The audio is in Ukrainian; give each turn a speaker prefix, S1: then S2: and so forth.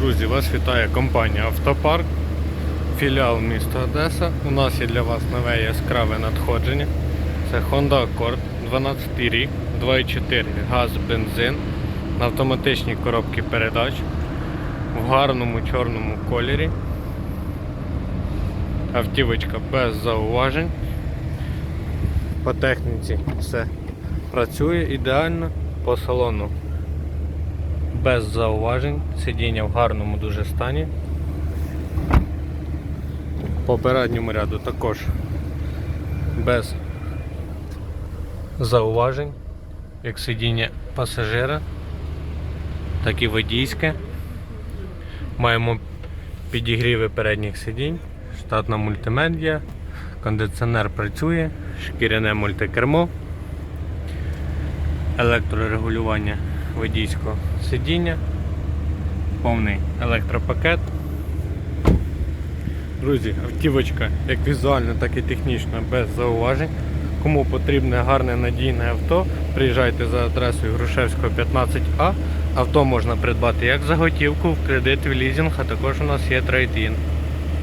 S1: Друзі, вас вітає компанія Автопарк, філіал міста Одеса. У нас є для вас нове яскраве надходження. Це Honda Accord 12 рік, 2.4 газ, бензин на автоматичній коробці передач в гарному чорному кольорі. Автівочка без зауважень. По техніці все працює ідеально, по салону без зауважень, сидіння в гарному дуже стані. По передньому ряду також без зауважень, як сидіння пасажира, так і водійське. Маємо підігріви передніх сидінь, штатна мультимедіа, кондиціонер працює, шкіряне мультикермо, електрорегулювання водійського сидіння, повний електропакет. Друзі, автівочка як візуально, так і технічно без зауважень. Кому потрібне гарне надійне авто, приїжджайте за адресою Грушевського 15А. Авто можна придбати як за готівку, в кредит, в лізинг, а також у нас є трейд-ін.